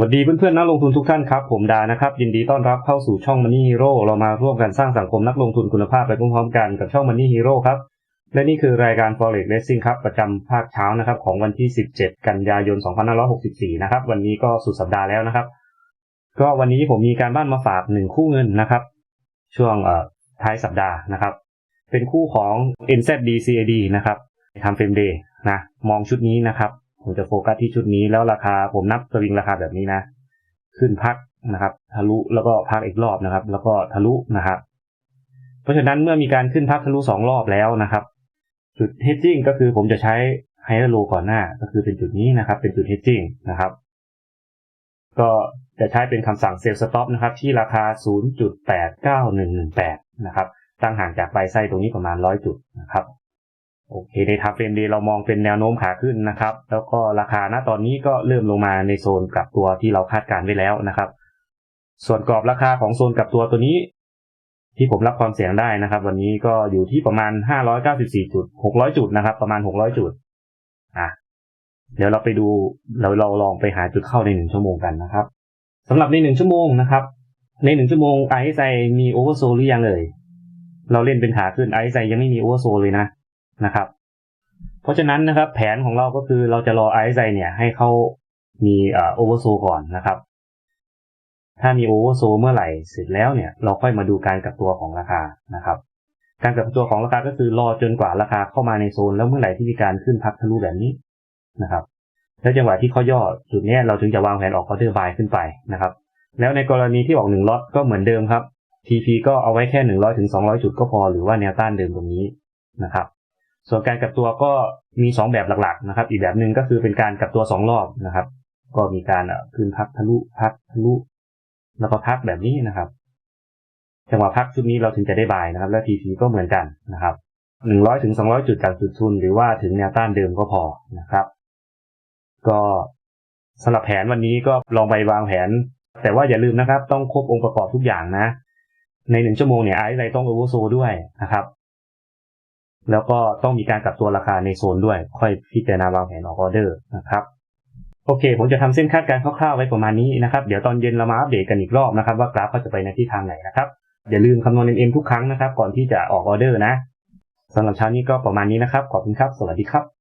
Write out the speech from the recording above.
วัสดีเพื่อนๆนักลงทุนทุกท่านครับ ผมดานะครับ ยินดีต้อนรับเข้าสู่ช่อง Money Hero เรามาร่วมกันสร้างสังคมนักลงทุนคุณภาพไปพร้อมๆกันกับช่อง Money Hero ครับ และนี่คือรายการ Forex Racing ครับ ประจำภาคเช้านะครับของวันที่ 17 กันยายน 2564 นะครับ วันนี้ก็สุดสัปดาห์แล้วนะครับ ก็วันนี้ผมมีการบ้านมาฝากหนึ่งคู่เงินนะครับ ช่วงเอ่อท้ายสัปดาห์นะครับ เป็นคู่ของ NZD CAD นะครับทำเฟรมเดย์นะมองชุดนี้นะครับ ผมจะโฟกัสที่ชุดนี้แล้วราคาผมนับสวิงราคาแบบนี้นะ ขึ้นพักนะครับ ทะลุแล้วก็พักอีกรอบนะครับ แล้วก็ทะลุนะครับ เพราะฉะนั้นเมื่อมีการขึ้นพักทะลุสองรอบแล้วนะครับ จุด hedging ก็คือผมจะใช้ไฮโลก่อนหน้าก็คือเป็นจุดนี้นะครับ เป็นจุด hedging นะครับ ก็จะใช้เป็นคำสั่ง sell stop นะครับ ที่ราคา 0.89118 นะครับ ตั้งห่างจากปลายไส้ตรงนี้ประมาณ 100 จุดนะครับ โอเคในทาเฟรมเดย์เรามองเป็นแนวโน้มขาขึ้นนะครับ แล้วก็ราคาณตอนนี้ก็เริ่มลงมาในโซนกลับตัวที่เราคาดการไว้แล้วนะครับ ส่วนกรอบราคาของโซนกลับตัวตัวนี้ ที่ผมรับความเสี่ยงได้นะครับ วันนี้ก็อยู่ที่ประมาณ 594จุด600 จุดนะครับ ประมาณ 600 จุดอะเดี๋ยวเราไปดูเราเราลองไปหาจุดเข้าในหนึ่งชั่วโมงกันนะครับสำหรับในหนึ่งชั่วโมงนะครับ ในหนึ่งชั่วโมง RSI มีโอเวอร์โซลหรือยังเลยเราเล่นเป็นขาขึ้น RSI ยังไม่มีโอเวอร์โซลเลยนะ นะครับ เพราะฉะนั้นนะครับแผนของเราก็คือเราจะรอ RSI เนี่ยให้เขามีโอเวอร์โซก่อนนะครับ ถ้ามีโอเวอร์โซเมื่อไหร่เสร็จแล้วเนี่ยเราค่อยมาดูการกลับตัวของราคานะครับ การกลับตัวของราคาก็คือรอจนกว่าราคาเข้ามาในโซน แล้วเมื่อไหร่ที่มีการขึ้นพักทะลุแบบนี้นะครับ แล้วจังหวะที่เขาย่อจุดนี้เราถึงจะวางแผนออกออเดอร์บายขึ้นไปนะครับ แล้วในกรณีที่ออกหนึ่งล็อตก็เหมือนเดิมครับ TP ก็เอาไว้แค่หนึ่งร้อยถึงสองร้อยจุดก็พอหรือว่าแนวต้านเดิมตรงนี้นะครับ ส่วนการกลับตัวก็มีสองแบบหลักๆนะครับ อีกแบบหนึ่งก็คือเป็นการกลับตัวสองรอบนะครับ ก็มีการขึ้นพักทะลุพักทะลุ แล้วก็พักแบบนี้นะครับ จังหวะพักชุดนี้เราถึงจะได้บายนะครับ และ TP ก็เหมือนกันนะครับหนึ่งร้อยถึงสองร้อยจุดจากจุดทุน หรือว่าถึงแนวต้านเดิมก็พอนะครับ ก็สำหรับแผนวันนี้ก็ลองไปวางแผน แต่ว่าอย่าลืมนะครับ ต้องครบองค์ประกอบทุกอย่างนะ ในหนึ่งชั่วโมงเนี่ยไอซ์ไรต้องโอเวอร์โซด้วยนะครับ แล้วก็ต้องมีการกลับตัวราคาในโซนด้วย ค่อยพิจารณาวางแผนออกออเดอร์นะครับโอเค ผมจะทำเส้นคาดการณ์คร่าวๆไว้ประมาณนี้นะครับ เดี๋ยวตอนเย็นเรามาอัปเดตกันอีกรอบนะครับ ว่ากราฟเขาจะไปในทิศทางไหนนะครับ อย่าลืมคำนวณ NM ทุกครั้งนะครับ ก่อนที่จะออกออเดอร์นะสำหรับเช้านี้ก็ประมาณนี้นะครับ ขอบคุณครับ สวัสดีครับ